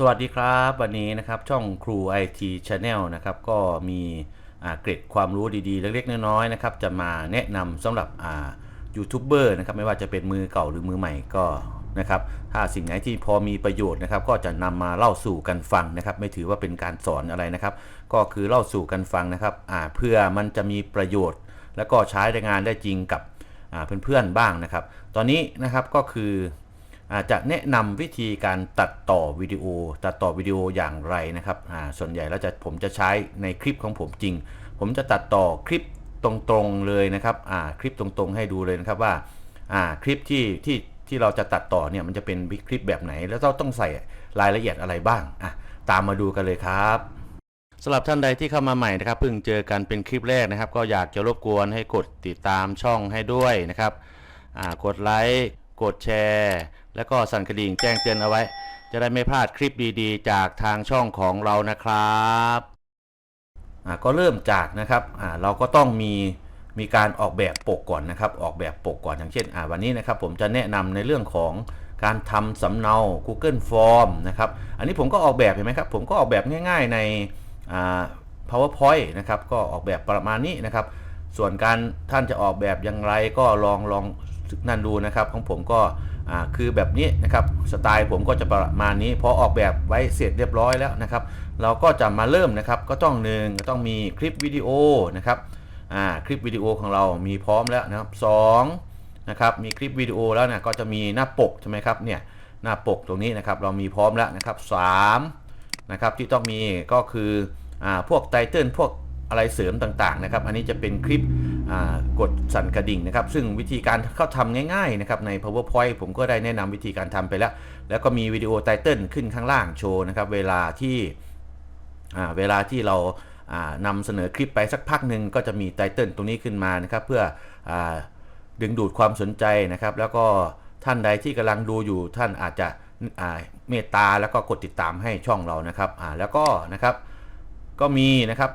สวัสดีครับวันนี้นะครับช่องครู IT Channel นะครับก็มีเกร็ดความรู้ดีๆ เล็กๆน้อยๆนะครับจะมาแนะนำสำหรับยูทูบเบอร์นะครับไม่ว่าจะเป็นมือเก่าหรือมือใหม่ก็นะครับถ้าสิ่งไหนที่พอมีประโยชน์นะครับ ก็จะนำมาเล่าสู่กันฟังนะครับ ไม่ถือว่าเป็นการสอนอะไรนะครับ ก็คือเล่าสู่กันฟังนะครับเพื่อมันจะมีประโยชน์ แล้วก็ใช้ในงานได้จริงกับเพื่อนๆบ้างนะครับ ตอนนี้นะครับก็คือ อาจจะแนะนำวิธีการตัดต่อวิดีโอ ตัดต่อวิดีโออย่างไรนะครับส่วนใหญ่แล้วจะผมจะใช้ในคลิปของผมจริง ผมจะตัดต่อคลิปตรงๆเลยนะครับคลิปตรงๆ ให้ดูเลยนะครับว่าคลิปที่ที่ที่เราจะตัดต่อเนี่ยมันจะเป็นคลิปแบบไหน แล้วเราต้องใส่รายละเอียดอะไรบ้างอะตามมาดูกันเลยครับสำหรับท่านใดที่เข้ามาใหม่นะครับเพิ่งเจอกันเป็นคลิปแรกนะครับ ก็อยากจะรบกวนให้กดติดตามช่องให้ด้วยนะครับกดไลค์กดแชร์ แล้วก็สั่นกระดิ่งแจ้งเตือนเอาไว้ จะได้ไม่พลาดคลิปดีๆ จากทางช่องของเรานะครับก็เริ่มจากนะครับเราก็ต้องมีมีการออกแบบปกก่อนนะครับ ออกแบบปกก่อนอย่างเช่นวันนี้นะครับ ผมจะแนะนำในเรื่องของการทำสำเนา Google Form นะครับ อันนี้ผมก็ออกแบบเห็นไหมครับ ผมก็ออกแบบง่าย ๆ ใน PowerPoint นะครับ ก็ออกแบบประมาณนี้นะครับ ส่วนการท่านจะออกแบบอย่างไรก็ลองลองนั่นดูนะครับ ของผมก็ อ่าคือแบบนี้นะครับสไตล์ผมก็จะประมาณนี้พอออกแบบไว้เสร็จเรียบร้อยแล้วนะครับ เราก็จะมาเริ่มนะครับก็ต้องหนึ่งก็ต้องมีคลิปวิดีโอนะครับอ่าคลิปวิดีโอของเรามีพร้อมแล้วนะครับสองนะครับมีคลิปวิดีโอแล้วเนี่ยก็จะมีหน้าปกใช่ไหมครับเนี่ยหน้าปกตรงนี้นะครับเรามีพร้อมแล้วนะครับสามนะครับที่ต้องมีก็คืออ่าพวกไตเติลพวกอะไรเสริมต่างๆนะครับ อันนี้จะเป็นคลิป กดสั่นกระดิ่งนะครับ ซึ่งวิธีการเข้าทำง่ายๆนะครับใน powerpoint ผมก็ได้แนะนำวิธีการทำไปแล้ว แล้วก็มีวิดีโอไตเติลขึ้นข้างล่างโชว์นะครับ เวลาที่เวลาที่เราอ่านำเสนอคลิปไปสักพักหนึ่งก็จะมีไตเติลตรงนี้ขึ้นมานะครับ เพื่ออดึงดูดความสนใจนะครับ แล้วก็ท่านใดที่กำลังดูอยู่ท่านอาจจะเมตตาแล้วก็กดติดตามให้ช่องเรานะครับแล้วก็นะครับก็มีนะครับ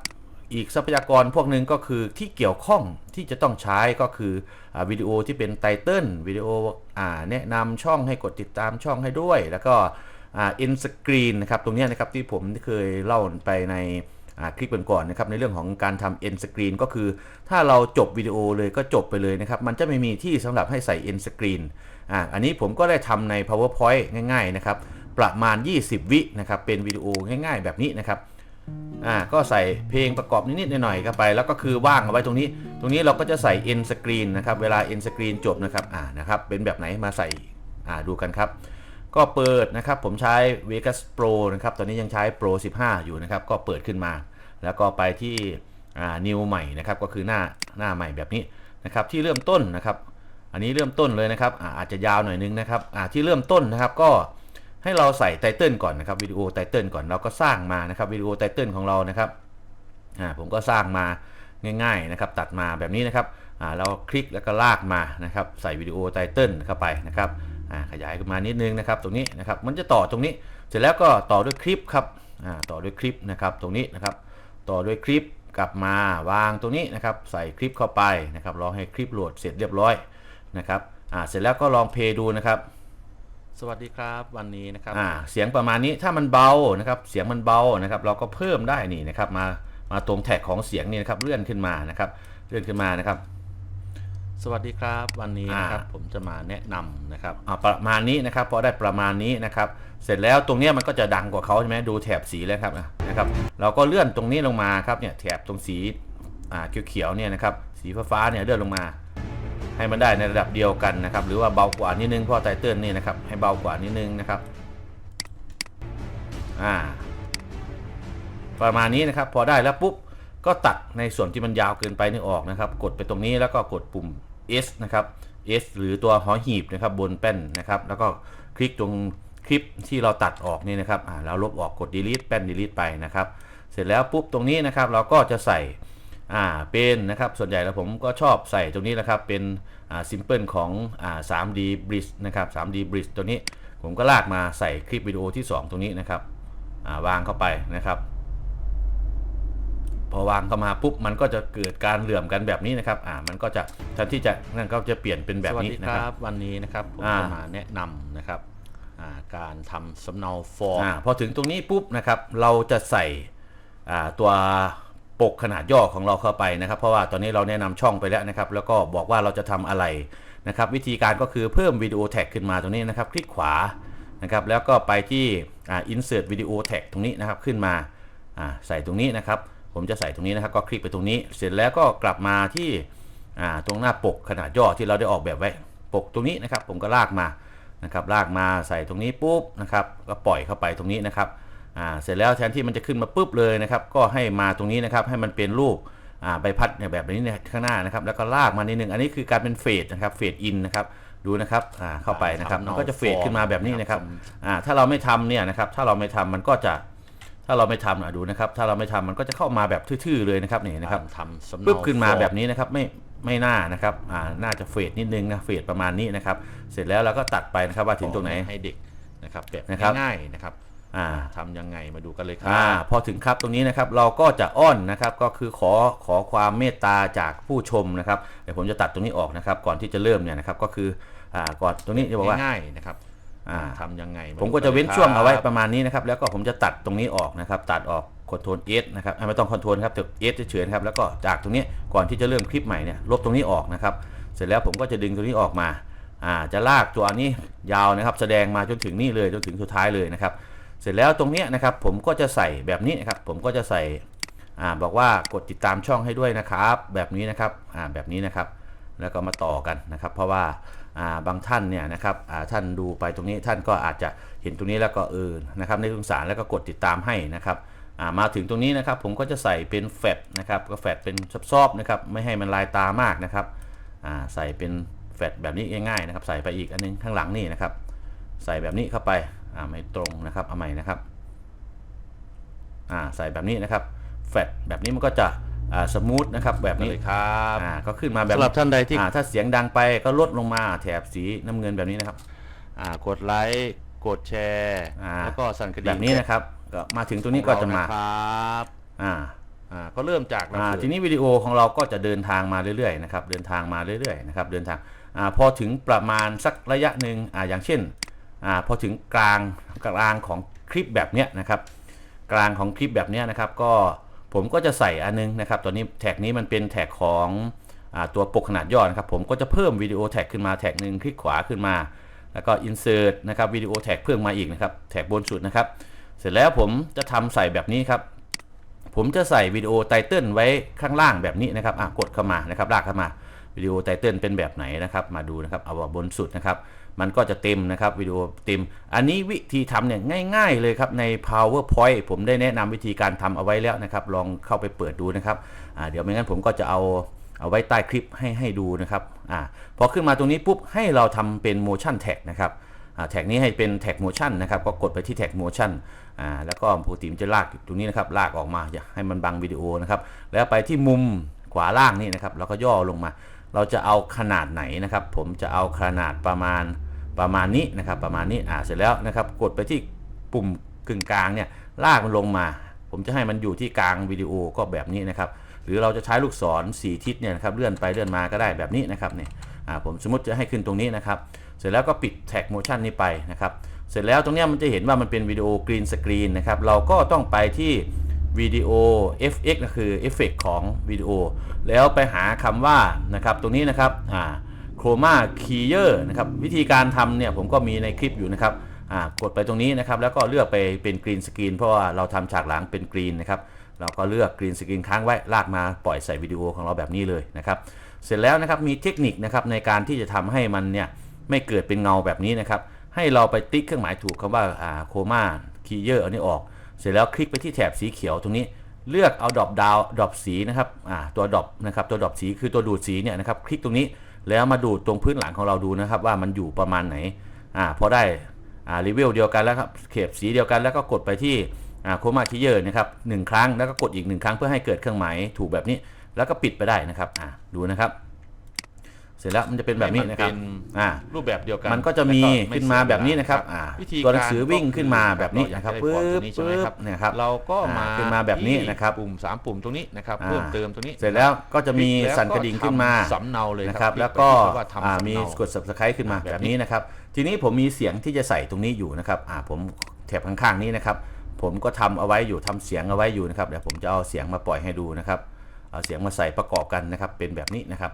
อีกทรัพยากรพวกหนึ่งก็คือที่เกี่ยวข้องที่จะต้องใช้ก็คืออวิดีโอที่เป็นไตเติลวิดีโออแนะนำช่องให้กดติดตามช่องให้ด้วย แล้วก็อินสกรีนนะครับตรงนี้นะครับที่ผมเคยเล่าไปในคลิปก่อนๆนะครับในเรื่องของการทำเอ็นสกรีนก็คือ ถ้าเราจบวิดีโอเลยก็จบไปเลยนะครับ มันจะไม่มีที่สำหรับให้ใส่เอ็นสกรีนอ่าอันนี้ผมก็ได้ทำใน powerpoint ง่าย ๆ นะครับ ประมาณ 20 วินะครับ เป็นวิดีโอง่าย ๆ แบบนี้นะครับ อ่าก็ใส่เพลงประกอบนิดๆหน่อยๆเข้าไป แล้วก็คือว่างเอาไว้ตรงนี้ ตรงนี้เราก็จะใส่ end screen นะครับ เวลา end screen จบนะครับอ่านะครับ เป็นแบบไหนมาใส่อ่าดูกันครับ ก็เปิดนะครับ ผมใช้ Vegas Pro นะครับ ตอนนี้ยังใช้ Pro 15 อยู่นะครับ ก็เปิดขึ้นมา แล้วก็ไปที่อ่า new ใหม่นะครับ ก็คือหน้าหน้าใหม่แบบนี้นะครับ ที่เริ่มต้นนะครับ อันนี้เริ่มต้นเลยนะครับอ่าอาจจะยาวหน่อยนึงนะครับอ่าที่เริ่มต้นนะครับก็ ให้เราใส่ไตเติลก่อนนะครับวิดีโอไตเติลก่อนเราก็สร้างมานะครับวิดีโอไตเติลของเรานะครับอ่าผมก็สร้างมาง่ายๆนะครับตัดมาแบบนี้นะครับอ่าเราคลิกแล้วก็ลากมานะครับใส่วิดีโอไตเติลเข้าไปนะครับอ่าขยายขึ้นมานิดนึงนะครับตรงนี้นะครับมันจะต่อตรงนี้ เสร็จแล้วก็ต่อด้วยคลิปครับอ่าต่อด้วยคลิปนะครับตรงนี้นะครับต่อด้วยคลิปกลับมาวางตรงนี้นะครับใส่คลิปเข้าไปนะครับรอให้คลิปโหลดเสร็จเรียบร้อยนะครับอ่าเสร็จแล้วก็ลองเพย์ดูนะครับ สวัสดีครับวันนี้นะครับอ่าเสียงประมาณนี้ถ้ามันเบานะครับ เสียงมันเบานะครับ เราก็เพิ่มได้นี่นะครับ มามาตรงแท็กของเสียงนี่นะครับเลื่อนขึ้นมานะครับ เลื่อนขึ้นมานะครับ สวัสดีครับวันนี้นะครับ ผมจะมาแนะนำนะครับอ่าประมาณนี้นะครับพอได้ประมาณนี้นะครับ เสร็จแล้วตรงเนี้ยมันก็จะดังกว่าเขาใช่ไหมดูแถบสีแล้วครับอะนะครับ เราก็เลื่อนตรงนี้ลงมาครับเนี่ยแถบตรงสีอ่าเขียวๆเนี่ยนะครับ สีฟ้าๆเนี่ยเลื่อนลงมา ให้มันได้ในระดับเดียวกันนะครับ หรือว่าเบากว่านิดนึงเพราะไตเติลนี่นะครับให้เบากว่านิดนึงนะครับอ่าประมาณนี้นะครับ พอได้แล้วปุ๊บก็ตัดในส่วนที่มันยาวเกินไปนี่ออกนะครับ กดไปตรงนี้แล้วก็กดปุ่ม S นะครับ S หรือตัวหอหีบนะครับบนแป้นนะครับ แล้วก็คลิกตรงคลิปที่เราตัดออกนี่นะครับอ่าแล้วลบออกกด delete แป้น delete ไปนะครับ เสร็จแล้วปุ๊บตรงนี้นะครับ เราก็จะใส่ อ่าเป็นนะครับส่วนใหญ่แล้วผมก็ชอบใส่ตรงนี้นะครับเป็นอ่าซิมเพิลของอ่า 3D Bridge นะครับ 3D Bridge ตัวนี้ผมก็ลากมาใส่คลิปวิดีโอที่ 2 ตรงนี้นะครับอ่าวางเข้าไปนะครับ พอวางเข้ามาปุ๊บมันก็จะเกิดการเหลื่อมกันแบบนี้นะครับอ่ามันก็จะแทนที่จะนั่นก็จะเปลี่ยนเป็นแบบนี้นะครับวันนี้นะครับผมอ่า จะมาแนะนำนะครับอ่าการทำสำเนาฟอร์ม อ่าพอถึงตรงนี้ปุ๊บนะครับเราจะใส่อ่าตัว ปกขนาดย่อของเราเข้าไปนะครับ เพราะว่าตอนนี้เราแนะนำช่องไปแล้วนะครับ แล้วก็บอกว่าเราจะทำอะไรนะครับ วิธีการก็คือเพิ่มวิดีโอแท็กขึ้นมาตรงนี้นะครับ คลิกขวานะครับแล้วก็ไปที่อ่า insert video tag ตรงนี้นะครับขึ้นมาอ่าใส่ตรงนี้นะครับ ผมจะใส่ตรงนี้นะครับ ก็คลิกไปตรงนี้ เสร็จแล้วก็กลับมาที่อ่าตรงหน้าปกขนาดย่อที่เราได้ออกแบบไว้ปกตรงนี้นะครับ ผมก็ลากมานะครับลากมาใส่ตรงนี้ปุ๊บนะครับ ก็ปล่อยเข้าไปตรงนี้นะครับ อ่าเสร็จแล้วแทนที่มันจะขึ้นมาปุ๊บเลยนะครับ ก็ให้มาตรงนี้นะครับ ให้มันเป็นรูปอ่าใบพัดเนี่ยแบบนี้เนี่ยข้างหน้านะครับ แล้วก็ลากมานิดนึง อันนี้คือการเป็นเฟดนะครับเฟดอินนะครับดูนะครับอ่าเข้าไปนะครับมันก็จะเฟดขึ้นมาแบบนี้นะครับอ่าถ้าเราไม่ทำเนี่ยนะครับ ถ้าเราไม่ทำมันก็จะถ้าเราไม่ทำอะดูนะครับ ถ้าเราไม่ทำมันก็จะเข้ามาแบบทื่อๆเลยนะครับนี่นะครับการทำสำเนาปึ๊บขึ้นมาฟอร์แบบนี้นะครับไม่ไม่น่านะครับอ่าน่าจะเฟดนิดนึงนะเฟดประมาณนี้นะครับ เสร็จแล้วเราก็ตัดไปนะครับว่าถึงตรงไหนให้เด็กนะครับแบบนะครับง่ายๆนะครับ อ่าทำยังไงมาดูกันเลยครัอ่าพอถึงครับตรงนี้นะครับเราก็จะอ้อนนะครับก็คือขอขอความเมตตาจากผู้ชมนะครับเดี๋ยวผมจะตัดตรงนี้ออกนะครับ ก่อนที่จะเริ่มเนี่ยนะครับก็คืออ่าก่อนตรงนี้จะบอกว่าง่ายๆนะครับอ่าทำยังไงาผมดูก็จะเว้นลยครับช่วงเอาไว้ประมาณนี้นะครับ แล้วก็ผมจะตัดตรงนี้ออกนะครับ ตัดออกคอนโทรลเอสนะครับอะไม่ต้องคอนโทรลครับแต่เอสเฉยๆนะครับแล้วก็จากตรงนี้ก่อนที่จะเริ่มคลิปใหม่เนี่ยลบตรงนี้ออกนะครับ เสร็จแล้วผมก็จะดึงตรงนี้ออกมาอ่าจะลากตัวนี้ยาวนะครับ แสดงมาจนถึงนี่เลยจนถึงสุดท้ายเลยนะครับ เสร็จแล้วตรงนี้นะครับผมก็จะใส่แบบนี้นะครับผมก็จะใส่อ่าบอกว่ากดติดตามช่องให้ด้วยนะครับ แบบนี้นะครับอ่าแบบนี้นะครับ แล้วก็มาต่อกันนะครับ เพราะว่าอ่าบางท่านเนี่ยนะครับอ่าท่านดูไปตรงนี้ท่านก็อาจจะเห็นตรงนี้แล้วก็เออนะครับในสงสารแล้วก็กดติดตามให้นะครับอ่ามาถึงตรงนี้นะครับ ผมก็จะใส่เป็นแฟดนะครับก็แฟดเป็นซอบๆนะครับไม่ให้มันลายตามากนะครับอ่าใส่เป็นแฟดแบบนี้ง่ายๆนะครับ ใส่ไปอีกอันนึงข้างหลังนี่นะครับ ใส่แบบนี้เข้าไป อ่าไม่ตรงนะครับเอาใหม่นะครับอ่าใส่แบบนี้นะครับแฟดแบบนี้มันก็จะอ่าสมูทนะครับแบบนี้เลยครับอ่าก็ขึ้นมาแบบสำหรับท่านใดที่อ่าถ้าเสียงดังไปก็ลดลงมาแถบสีน้ำเงินแบบนี้นะครับอ่ากดไลค์กดแชร์อ่าแล้วก็สั่นกระดิ่งแบบนี้นะครับก็มาถึงตรงนี้ก็จะมาของเรนะครับอ่าอ่าก็เริ่มจากเราอ่าคือทีนี้วิดีโอของเราก็จะเดินทางมาเรื่อยๆนะครับเดินทางมาเรื่อยๆนะครับเดินทางอ่าพอถึงประมาณสักระยะหนึ่งอ่าอย่างเช่น อ่าพอถึงกลางกลางของคลิปแบบเนี้ยนะครับ กลางของคลิปแบบเนี้ยนะครับ ก็ผมก็จะใส่อันนึงนะครับตัวนี้แท็กนี้มันเป็นแท็กของอตัวปกขนาดย่อนะครับ ผมก็จะเพิ่มวิดีโอแท็กขึ้นมาแท็กหนึ่งคลิกขวาขึ้นมา แล้วก็ insert นะครับวิดีโอแท็กเพิ่มมาอีกนะครับแท็กบนสุดนะครับ เสร็จแล้วผมจะทำใส่แบบนี้ครับ ผมจะใส่วิดีโอไตเติลไว้ข้างล่างแบบนี้นะครับอะกดเข้ามานะครับลากเข้ามาวิดีโอไตเติลเป็นแบบไหนนะครับ มาดูนะครับเอาบนสุดนะครับ มันก็จะเต็มนะครับวิดีโอเต็ม อันนี้วิธีทำเนี่ยง่าย ๆ เลยครับใน PowerPoint ผมได้แนะนำวิธีการทำเอาไว้แล้วนะครับลองเข้าไปเปิดดูนะครับเดี๋ยวไม่งั้นผมก็จะเอาเอาไว้ใต้คลิปให้ให้ดูนะครับอพอขึ้นมาตรงนี้ปุ๊บให้เราทำเป็น motion tag นะครับแท็กนี้ให้เป็นแท็ก motion นะครับก็กดไปที่แท็ก motion แล้วก็ปกติมันจะลากตรงนี้นะครับลากออกมาอย่าให้มันบังวิดีโอนะครับแล้วไปที่มุมขวาล่างนี่นะครับเราก็ย่อลงมา เราจะเอาขนาดไหนนะครับ ผมจะเอาขนาดประมาณประมาณนี้นะครับ ประมาณนี้อ่าเสร็จแล้วนะครับ กดไปที่ปุ่มกึ่งกลางเนี่ยลากมันลงมา ผมจะให้มันอยู่ที่กลางวิดีโอก็แบบนี้นะครับ หรือเราจะใช้ลูกศร4ทิศเนี่ยนะครับเลื่อนไปเลื่อนมาก็ได้แบบนี้นะครับเนี่ยอ่าผมสมมติจะให้ขึ้นตรงนี้นะครับ เสร็จแล้วก็ปิดแท็กโมชั่นนี้ไปนะครับ เสร็จแล้วตรงเนี้ยมันจะเห็นว่ามันเป็นวิดีโอกรีนสกรีนนะครับเราก็ต้องไปที่ วิดีโอ FX ก็คือเอฟเฟกของวิดีโอ แล้วไปหาคำว่านะครับตรงนี้นะครับอ่าโครมาคีเยอร์นะครับวิธีการทำเนี่ยผมก็มีในคลิปอยู่นะครับอ่ากดไปตรงนี้นะครับแล้วก็เลือกไปเป็นกรีนสกรีนเพราะว่าเราทำฉากหลังเป็นกรีนนะครับเราก็เลือกกรีนสกรีนค้างไว้ลากมาปล่อยใส่วิดีโอของเราแบบนี้เลยนะครับเสร็จแล้วนะครับมีเทคนิคนะครับในการที่จะทำให้มันเนี่ยไม่เกิดเป็นเงาแบบนี้นะครับให้เราไปติ๊กเครื่องหมายถูกคำว่าโคม่าคีเยอร์อันนี้ออก เสร็จแล้วคลิกไปที่แถบสีเขียวตรงนี้เลือกเอาดรอปดาวดรอปสีนะครับอ่าตัวดรอปนะครับตัวดรอปสีคือตัวดูดสีเนี่ยนะครับคลิกตรงนี้แล้วมาดูดตรงพื้นหลังของเราดูนะครับ ว่ามันอยู่ประมาณไหนอ่าพอได้อ่ารีวิวเดียวกันแล้วครับเข็บสีเดียวกันแล้วก็กดไปที่โคมาคีเยอร์นะครับหนึ่งครั้งแล้วก็กดอีกหนึ่งครั้งเพื่อให้เกิดเครื่องหมายถูกแบบนี้ แล้วก็ปิดไปได้นะครับอ่าดูนะครับ เสร็จแล้วมันจะเป็นแบบนี้นะครับให้มัเป็อ่ารูปแบบเดียวกัน มันก็จะมีแล้วไขึ้นมาแบบนี้นะครับเสียเวลอ่าวิธีตัวหนังสือการวิ่งก็ขึ้นมาคือแบบนี้เาอยากนะครับได้ฟอร์มปึ๊บตัวนี้ใช่ไหมครับปึ๊บเนี่ยครับเราก็มาอ่าขึ้นมาแบบนี้ที่นะครับปุ่มสามปุ่มตรงนี้นะครับอ่าเพิ่มเติมตรงนี้ เสร็จแล้วก็จะมีคลิกแล้วสั่นกระดิ่งขึ้นมาทำสำเนาเลยนะครับคลิแล้วก็ไปที่ว่าทำอ่าสำมีเนากด subscribe ขึ้นมาแบบนี้แบบนี้นะครับ ทีนี้ผมมีเสียงที่จะใส่ตรงนี้อยู่นะครับอ่าผมแถบข้างๆนี้นะครับ ผมก็ทำเอาไว้อยู่ทำเสียงเอาไว้อยู่นะครับเดี๋ยวผมจะเอาเสียงมาปล่อยให้ดูนะครับเอาเสียงมาใส่ประกอบกันนะครับเป็นแบบนี้นะครับ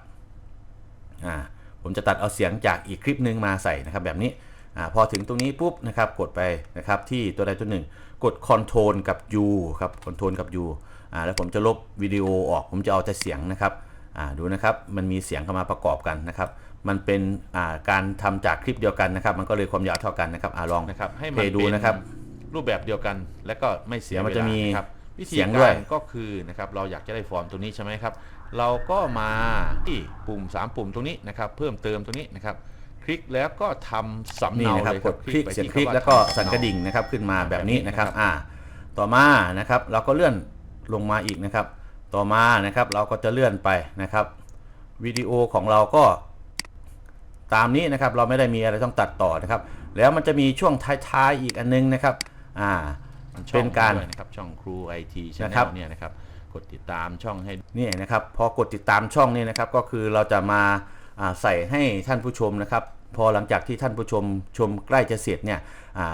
อ่าผมจะตัดเอาเสียงจากอีกคลิปหนึ่งมาใส่นะครับแบบนี้อ่าพอถึงตรงนี้ปุ๊บนะครับกดไปนะครับที่ตัวใดตัวหนึ่ง กด Ctrl กับ U ครับ Ctrl กับ U อ่าแล้วผมจะลบวิดีโอออก ผมจะเอาแต่เสียงนะครับอ่าดูนะครับมันมีเสียงเข้ามาประกอบกันนะครับมันเป็นอ่าการทำจากคลิปเดียวกันนะครับ มันก็เลยความยาวเท่ากันนะครับอ่าลองนะครับให้เพมันย์ดูเป็นนะครับรูปแบบเดียวกัน และก็ไม่เสียเดี๋ยวมันเวจะลามีนะครับวิธีเสียงด้กาวยรก็คือนะครับเราอยากจะได้ฟอร์มตัวนี้ใช่ไหมครับ เราก็มาที่ปุ่ม 3 ปุ่มตรงนี้นะครับเพิ่มเติมตรงนี้นะครับ คลิกแล้วก็ทำสำนี่เนานะครับเลยกดคลิกไปเสียงที่คลิกำาแล้วก็ทำสั่นกระดิ่งนะครับขึ้นมาแบบนี้นะครับแบบนี้นะครับอ่าต่อมานะครับเราก็เลื่อนลงมาอีกนะครับ ต่อมานะครับเราก็จะเลื่อนไปนะครับวิดีโอของเราก็ ตามนี้นะครับเราไม่ได้มีอะไรต้องตัดต่อนะครับ แล้วมันจะมีช่วงท้ายๆอีกอันนึงนะครับอ่า ช่องเป็นการด้วยนะครับช่องครูไอทีชนะครับเนี่ยนะครับ กดติดตามช่องให้นี่นะครับพอกดติดตามช่องนี้นะครับก็คือเราจะมาใส่ให้ท่านผู้ชมนะครับ พอหลังจากที่ท่านผู้ชมชมใกล้จะเสร็จเนี่ย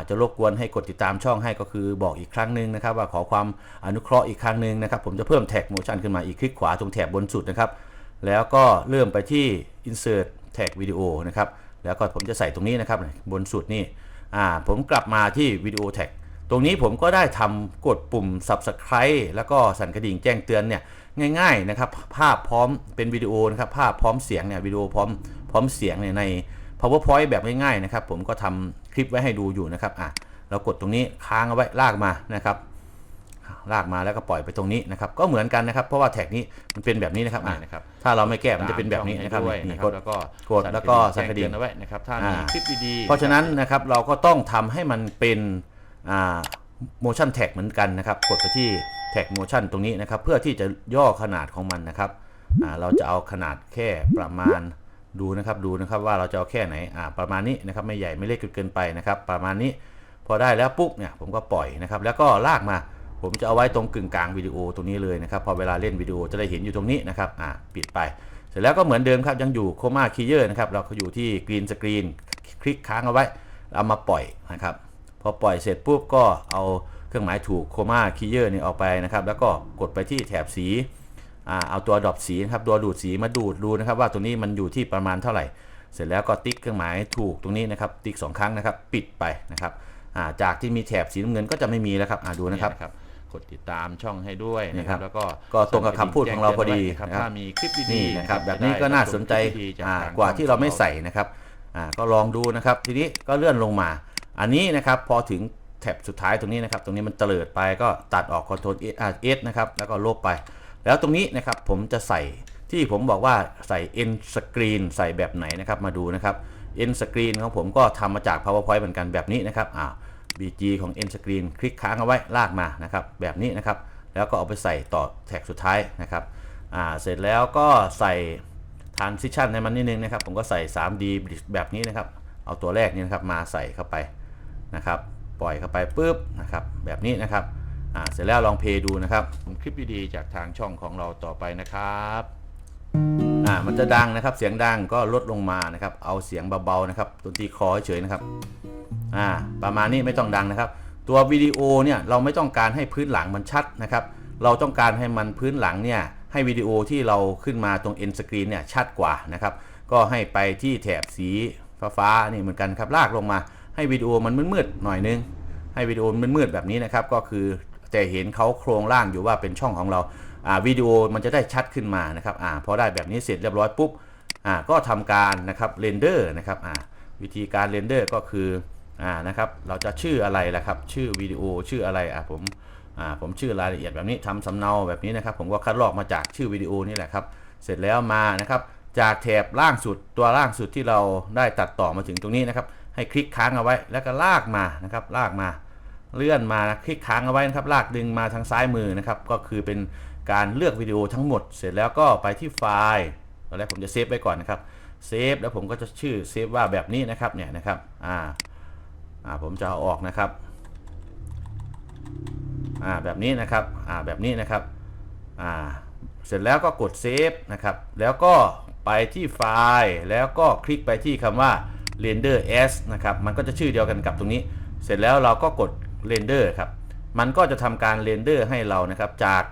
จะรบกวนให้กดติดตามช่องให้ก็คือบอกอีกครั้งหนึ่งนะครับ ว่าขอความอนุเคราะห์อีกครั้งหนึ่งนะครับ ผมจะเพิ่มแท็กโมชั่นขึ้นมาอีกคลิกขวาตรงแถบบนสุดนะครับ แล้วก็เริ่มไปที่ insert tag video นะครับแล้วก็ผมจะใส่ตรงนี้นะครับบนสุดนี่ผมกลับมาที่วิดีโอแท็ก ตรงนี้ผมก็ได้ทำกดปุ่ม subscribe แล้วก็สั่นกระดิ่งแจ้งเตือนเนี่ยง่ายๆนะครับ ภาพพร้อมเป็นวิดีโอนะครับ ภาพพร้อมเสียงเนี่ยวิดีโอพร้อมพร้อมเสียงเนี่ยใน powerpoint แบบง่ายๆนะครับ ผมก็ทำคลิปไว้ให้ดูอยู่นะครับอะเรากดตรงนี้ค้างเอาไว้ลากมานะครับลากมาแล้วก็ปล่อยไปตรงนี้นะครับ ก็เหมือนกันนะครับ เพราะว่าแท็กนี้มันเป็นแบบนี้นะครับอะนี่นะครับ ถ้าเราไม่แก้มันจะเป็นแบบนี้นะครับตามช่องให้ด้วยนี่นะคกรับดแล้วก็กดแล้วก็สั่นกระดิ่งแจ้เตือนเอาไว้นะครับถ้ามีอ่าคลิปดีๆเพราะฉะนั้นนะครับเราก็ต้องทำให้มันเป็นอ่า motion tag เหมือนกันนะครับ กดไปที่ tag motion ตรงนี้นะครับ เพื่อที่จะย่อขนาดของมันนะครับเราจะเอาขนาดแค่ประมาณดูนะครับดูนะครับว่าเราจะเอาแค่ไหนประมาณนี้นะครับไม่ใหญ่ไม่เล็กเกินไปนะครับ ประมาณนี้พอได้แล้วปุ๊บเนี่ยผมก็ปล่อยนะครับ แล้วก็ลากมาผมจะเอาไว้ตรงกึ่งกลางวิดีโอตรงนี้เลยนะครับ พอเวลาเล่นวิดีโอจะได้เห็นอยู่ตรงนี้นะครับอ่าปิดไป เสร็จแล้วก็เหมือนเดิมครับยังอยู่โคม่าคีเยอร์นะครับเราก็อยู่ที่กรีนสกรีนคลิกค้างเอาไว้เอามาปล่อยนะครับ พอปล่อยเสร็จปุ๊บก็เอาเครื่องหมายถูกโคม่าคีเยอร์นี่ออกไปนะครับ แล้วก็กดไปที่แถบสีอ่าเอาตัวดรอปสีนะครับตัวดูดสีมาดูดดูนะครับ ว่าตัวนี้มันอยู่ที่ประมาณเท่าไหร่ เสร็จแล้วก็ติ๊กเครื่องหมายถูกตรงนี้นะครับ ติ๊กสองครั้งนะครับ ปิดไปนะครับอ่าจากที่มีแถบสีน้ำเงินก็จะไม่มีแล้วครับอ่าดูนะครับนี่กดติดตามช่องให้ด้วยนะครันี่ครับบแล้วก็ก็ตรงกับคำพูดของเราพอดีแจ้งตืนไว้นะครับนะครับถ้ามีคลิปดีนี่ๆนะครับจะแบบนี้ได้ก็น่าสนใจรับชมคลิปดีๆจากอ่าทงกว่าที่เราไม่ช่องใส่นะครับอ่าก็ลองดูนะครับ ทีนี้ก็เลื่อนลงมา อันนี้นะครับพอถึงแท็บสุดท้ายตรงนี้นะครับ ตรงนี้มันเตลิดไปก็ตัดออก Ctrl S อ่า S นะครับ แล้วก็ลบไป แล้วตรงนี้นะครับผมจะใส่ที่ผมบอกว่าใส่ End Screen ใส่แบบไหนนะครับ มาดูนะครับ End Screen ของผมก็ทำมาจาก PowerPoint เหมือนกันแบบนี้นะครับอ่า BG ของ End Screen คลิกค้างเอาไว้ลากมานะครับ แบบนี้นะครับ แล้วก็เอาไปใส่ต่อแท็กสุดท้ายนะครับอ่าเสร็จแล้วก็ใส่ transition ในมันนิดนึงนะครับ ผมก็ใส่ 3D Bridge แบบนี้นะครับ เอาตัวแรกนี้นะครับมาใส่เข้าไป นะครับ ปล่อยเข้าไปปุ๊บนะครับ แบบนี้นะครับอ่าเสร็จแล้วลองเพย์ดูนะครับคลิปดีๆจากทางช่องของเราต่อไปนะครับอ่ามันจะดังนะครับ เสียงดังก็ลดลงมานะครับ เอาเสียงเบาๆนะครับดนตรีคอเฉยนะครับอ่าประมาณนี้ไม่ต้องดังนะครับ ตัววิดีโอเนี่ยเราไม่ต้องการให้พื้นหลังมันชัดนะครับ เราต้องการให้มันพื้นหลังเนี่ยให้วิดีโอที่เราขึ้นมาตรง end screen เนี่ยชัดกว่านะครับ ก็ให้ไปที่แถบสีฟ้าๆนี่เหมือนกันครับลากลงมา ให้วิดีโอมันมืดๆหน่อยนึง ให้วิดีโอมันมืดๆแบบนี้นะครับ ก็คือแต่เห็นเขาโครงร่างอยู่ว่าเป็นช่องของเราอ่าวิดีโอมันจะได้ชัดขึ้นมานะครับอ่าพอได้แบบนี้เสร็จเรียบร้อยปุ๊บอ่าก็ทำการนะครับเรนเดอร์นะครับอ่าวิธีการเรนเดอร์ก็คืออ่านะครับเราจะชื่ออะไรล่ะครับ ชื่อวิดีโอชื่ออะไรอะผมอ่าผมชื่อรายละเอียดแบบนี้ทำสำเนาแบบนี้นะครับ ผมก็คัดลอกมาจากชื่อวิดีโอนี่แหละครับ เสร็จแล้วมานะครับจากแถบล่างสุดตัวล่างสุดที่เราได้ตัดต่อมาถึงตรงนี้นะครับ ให้คลิกค้างเอาไว้ แล้วก็ลากมานะครับ ลากมาเลื่อนมานะคลิกค้างเอาไว้นะครับลากดึงมาทางซ้ายมือนะครับ ก็คือเป็นการเลือกวิดีโอทั้งหมด เสร็จแล้วก็ไปที่ไฟล์ตอนแรกผมจะเซฟไว้ก่อนนะครับเซฟแล้วผมก็จะชื่อเซฟว่าแบบนี้นะครับเนี่ยนะครับอ่าอ่าผมจะเอาออกนะครับอ่าแบบนี้นะครับอ่าแบบนี้นะครับอ่าเสร็จแล้วก็กดเซฟนะครับแล้วก็ไปที่ไฟล์แล้วก็คลิกไปที่คำว่า render as นะครับมันก็จะชื่อเดียวกันกับตรงนี้ เสร็จแล้วเราก็กด render ครับมันก็จะทำการเรนเดอร์ให้เรานะครับจาก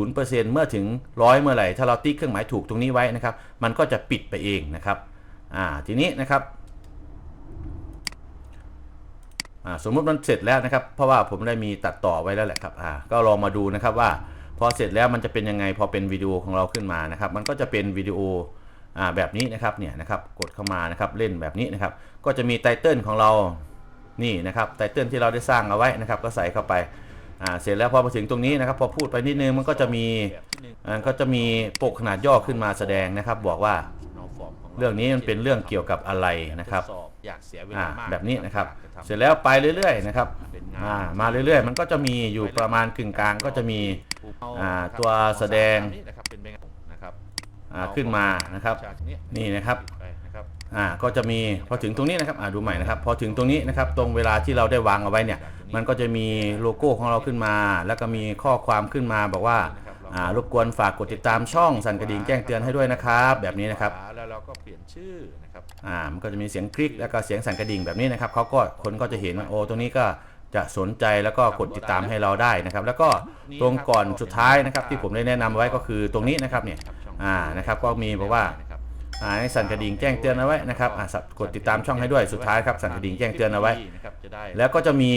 0%เมื่อถึง 100 เมื่อไหร่ ถ้าเราติ๊กเครื่องหมายถูกตรงนี้ไว้นะครับ มันก็จะปิดไปเองนะครับอ่าทีนี้นะครับอ่าสมมติมันเสร็จแล้วนะครับ เพราะว่าผมได้มีตัดต่อไว้แล้วแหละครับอ่าก็ลองมาดูนะครับว่าพอเสร็จแล้วมันจะเป็นยังไงพอเป็นวิดีโอของเราขึ้นมานะครับ มันก็จะเป็นวิดีโอ แบบนี้นะครับเนี่ยนะครับกดเข้ามานะครับเล่นแบบนี้นะครับก็จะมีไตเติลของเรานี่นะครับไตเติลที่เราได้สร้างเอาไว้นะครับก็ใส่เข้าไปอ่าเสร็จแล้วพอมาถึงตรงนี้นะครับพอพูดไปนิดนึงมันก็จะมีอ่าก็จะมีปกขนาดย่อขึ้นมาแสดงนะครับ บอกว่าเรื่องนี้มันเป็นเรื่องเกี่ยวกับอะไรนะครับทดสอบอยากเสียเวอ่าลามากแบบนี้นะครับ เสร็จแล้วไปเรื่อยๆนะครับอ่ามาเรื่อยๆ มันก็จะมีอยู่ประมาณกึ่งกลางก็จะมีอ่าตัวแสดง อ่าขึ้นมานะครับจากนี้นี่นะครับไปนะครับอ่าก็จะมีพอถึงตรงนี้นะครับอ่าดูใหม่นะครับ พอถึงตรงนี้นะครับ ตรงเวลาที่เราได้วางเอาไว้เนี่ย มันก็จะมีโลโก้ของเราขึ้นมา แล้วก็มีข้อความขึ้นมาบอกว่าอ่ารบกวนฝากกดติดตามช่องสั่นกระดิ่งแจ้งเตือนให้ด้วยนะครับ แบบนี้นะครับแล้วเราก็เปลี่ยนชื่อนะครับอ่ามันก็จะมีเสียงคลิกแล้วก็เสียงสั่นกระดิ่งแบบนี้นะครับเขาก็คนก็จะเห็นว่าโอ้ตรงนี้ก็จะสนใจแล้วก็กดติดตามให้เราได้นะครับ แล้วก็ตรงก่อนสุดท้ายนะครับ ที่ผมได้แนะนำไว้ก็คือตรงนี้นะครับเนี่ยช่ง อ่านะครับก็มีบอกว่านะครับอ่าให้สั่นกระดิ่งแจ้งเตือนเอาไว้นะครับอ่าสับกดติดตามช่องให้ด้วยสุดท้ายครับสั่นกระดิ่งแจ้งเตือนเอาไว้นะครับจะได้แล้วก็จะมี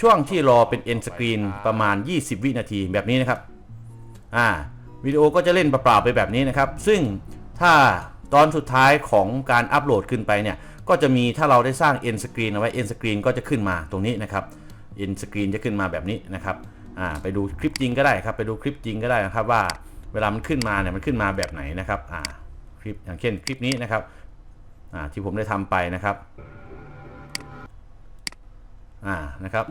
ช่วงที่รอเป็น end screen ประมาณ 20 วินาทีแบบนี้นะครับอ่าวิดีโอก็จะเล่นเปล่าๆไปแบบนี้นะครับ ซึ่งถ้าตอนสุดท้ายของการอัปโหลดขึ้นไปเนี่ยก็จะมีถ้าเราได้สร้าง end screen เอาไว้ end screen ก็จะขึ้นมาตรงนี้นะครับ end screen จะขึ้นมาแบบนี้นะครับ อ่า ไปดูคลิปจริงก็ได้ครับ ไปดูคลิปจริงก็ได้นะครับว่า เวลามันขึ้นมาเนี่ยมันขึ้นมาแบบไหนนะครับอ่าคลิปอย่างเช่นคลิปนี้นะครับอ่าที่ผมได้ทำไปนะครับอ่านะครับ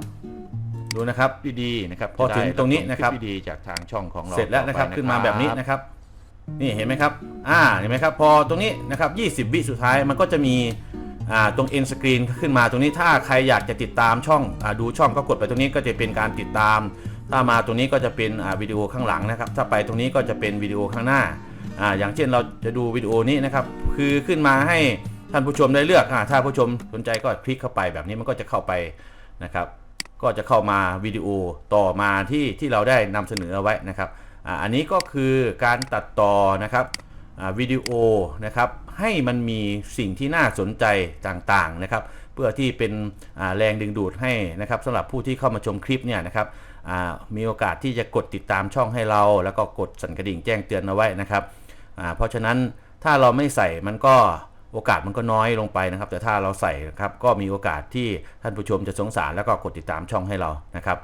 ดูนะครับดีๆนะครับพอถึงจะได้ตรงนี้นะครับลิปดีๆจากทางช่องของเราเสร็จแล้วนะครับต่อไปขึ้นมาแบบนี้นะครับ นี่เห็นไหมครับอ่าเห็นไหมครับ พอตรงนี้นะครับ20วิสุดท้ายมันก็จะมีอ่าตรง end screen ขึ้นมาตรงนี้ถ้าใครอยากจะติดตามช่องอาดูช่องก็กดไปตรงนี้ก็จะเป็นการติดตาม ถ้ามาตรงนี้ก็จะเป็นวิดีโอข้างหลังนะครับ ถ้าไปตรงนี้ก็จะเป็นวิดีโอข้างหน้าอ่าอย่างเช่นเราจะดูวิดีโอนี้นะครับ คือขึ้นมาให้ท่านผู้ชมได้เลือกอ่าถ้าผู้ชมสนใจก็คลิกเข้าไปแบบนี้มันก็จะเข้าไปนะครับ ก็จะเข้ามาวิดีโอต่อมาที่ที่เราได้นำเสนอเอาไว้นะครับอ่าอันนี้ก็คือการตัดต่อนะครับวิดีโอนะครับให้มันมีสิ่งที่น่าสนใจต่างๆนะครับ เพื่อที่เป็นแรงดึงดูดให้นะครับสำหรับผู้ที่เข้ามาชมคลิปเนี่ยนะครับ มีโอกาสที่จะกดติดตามช่องให้เรา แล้วก็กดสั่นกระดิ่งแจ้งเตือนเอาไว้นะครับเพราะฉะนั้นถ้าเราไม่ใส่มันก็โอกาสมันก็น้อยลงไปนะครับ แต่ถ้าเราใส่ครับก็มีโอกาสที่ท่านผู้ชมจะสงสารแล้วก็กดติดตามช่องให้เรานะครับ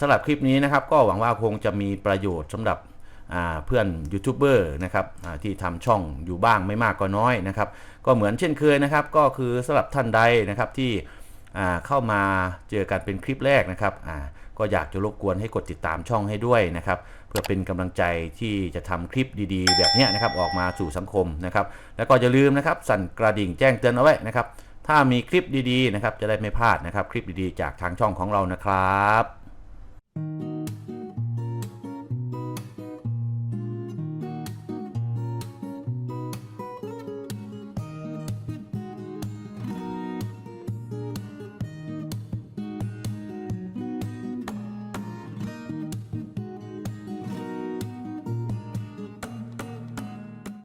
สำหรับคลิปนี้นะครับ ก็หวังว่าคงจะมีประโยชน์สำหรับเพื่อนยูทูบเบอร์นะครับที่ทำช่องอยู่บ้างไม่มากก็น้อยนะครับ ก็เหมือนเช่นเคยนะครับ ก็คือสำหรับท่านใดนะครับที่เข้ามาเจอกันเป็นคลิปแรกนะครับ ก็อยากจะรบกวนให้กดติดตามช่องให้ด้วยนะครับ เพื่อเป็นกำลังใจที่จะทำคลิปดีๆ แบบนี้นะครับออกมาสู่สังคมนะครับ แล้วก็อย่าลืมนะครับสั่นกระดิ่งแจ้งเตือนเอาไว้นะครับ ถ้ามีคลิปดีๆนะครับจะได้ไม่พลาดนะครับ คลิปดีๆ จากทางช่องของเรานะครับ